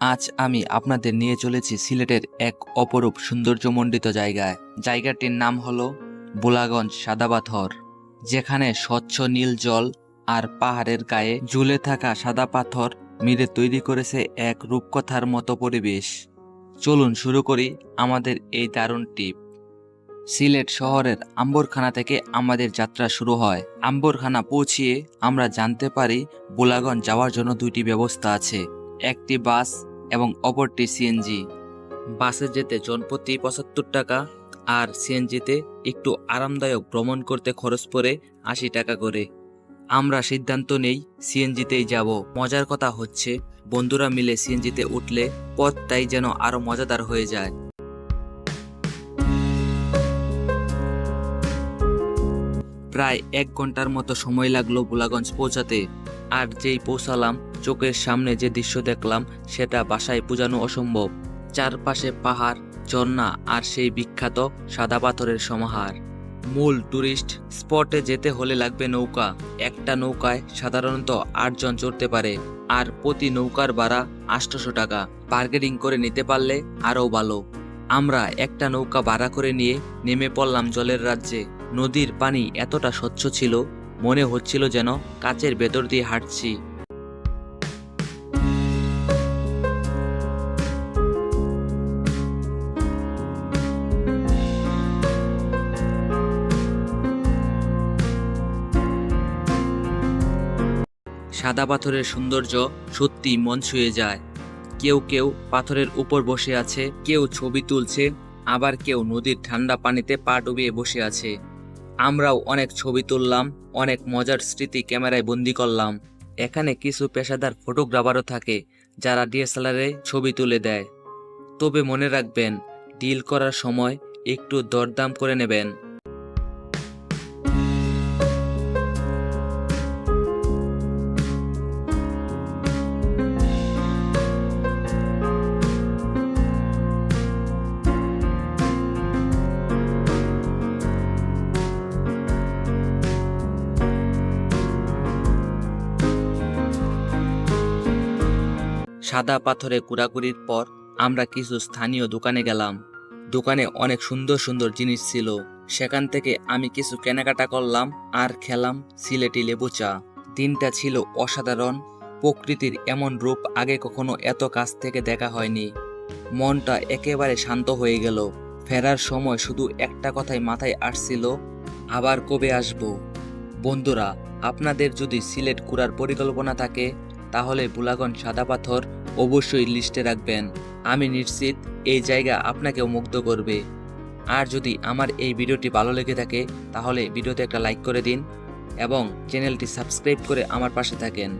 আজ আমি আপনাদের নিয়ে চলেছি সিলেটের এক অপরূপ সৌন্দর্যমণ্ডিত জায়গায়। জায়গাটির নাম হলো বোলাগঞ্জ সাদাপাথর, যেখানে স্বচ্ছ নীল জল আর পাহাড়ের গায়ে ঝুলে থাকা সাদা পাথর মিলে তৈরি করেছে এক রূপকথার মতো পরিবেশ। চলুন শুরু করি আমাদের এই দারুণ টিপ সিলেট শহরের আম্বরখানা থেকে আমাদের যাত্রা শুরু হয়। আম্বরখানা পৌঁছিয়ে আমরা জানতে পারি বোলাগঞ্জ যাওয়ার জন্য দুইটি ব্যবস্থা আছে। একটি বাস এবং অপরটি সিএনজি। বাসে যেতে জনপ্রতি পঁচাত্তর টাকা আর সিএনজিতে একটু আরামদায়ক ভ্রমণ করতে খরচ পড়ে আশি টাকা করে। আমরা সিদ্ধান্ত নেই সিএনজিতেই যাব। মজার কথা হচ্ছে, বন্ধুরা মিলে সিএনজিতে উঠলে পথ তাই যেন আরও মজাদার হয়ে যায়। প্রায় এক ঘণ্টার মতো সময় লাগল গোলাগঞ্জ পৌঁছাতে। আর যেই পৌঁছালাম চোখের সামনে যে দৃশ্য দেখলাম, সেটা বাসায় বোঝানো অসম্ভব। চারপাশে পাহাড়, ঝর্ণা আর সেই বিখ্যাত সাদা পাথরের সমাহার। মূল টুরিস্ট স্পটে যেতে হলে লাগবে নৌকা। একটা নৌকায় সাধারণত আটজন চড়তে পারে, আর প্রতি নৌকার ভাড়া আটশোশো টাকা। বার্গেনিং করে নিতে পারলে আরও ভালো। আমরা একটা নৌকা ভাড়া করে নিয়ে নেমে পড়লাম জলের রাজ্যে। নদীর পানি এতটা স্বচ্ছ ছিল, মনে হচ্ছিল যেন কাচের ভেতর দিয়ে হাঁটছি। সাদা পাথরের সৌন্দর্য সত্যি মন ছুঁয়ে যায়। কেউ কেউ পাথরের উপর বসে আছে, কেউ ছবি তুলছে, আবার কেউ নদীর ঠান্ডা পানিতে পা ডুবিয়ে বসে আছে। আমরাও অনেক ছবি তুললাম, অনেক মজার স্মৃতি ক্যামেরায় বন্দি করলাম। এখানে কিছু পেশাদার ফটোগ্রাফারও থাকে, যারা ডিএসএলআরে ছবি তুলে দেয়। তবে মনে রাখবেন, ডিল করার সময় একটু দরদাম করে নেবেন। সাদা পাথরে কুড়াকুড়ির পর আমরা কিছু স্থানীয় দোকানে গেলাম। দোকানে অনেক সুন্দর সুন্দর জিনিস ছিল। সেখান থেকে আমি কিছু কেনাকাটা করলাম আর খেলাম সিলেটি লেবু চা। দিনটা ছিল অসাধারণ। প্রকৃতির এমন রূপ আগে কখনো এত কাছ থেকে দেখা হয়নি। মনটা একেবারে শান্ত হয়ে গেল। ফেরার সময় শুধু একটা কথাই মাথায় আসছিল, আবার কবে আসব? বন্ধুরা, আপনাদের যদি সিলেট ঘোরার পরিকল্পনা থাকে, তাহলে বুলাগঞ্জ সাদা পাথর অবশ্যই লিস্টে রাখবেন। আমি নিশ্চিত এই জায়গা আপনাকেও মুগ্ধ করবে। আর যদি আমার এই ভিডিওটি ভালো লেগে থাকে, তাহলে ভিডিওতে একটা লাইক করে দিন এবং চ্যানেলটি সাবস্ক্রাইব করে আমার পাশে থাকেন।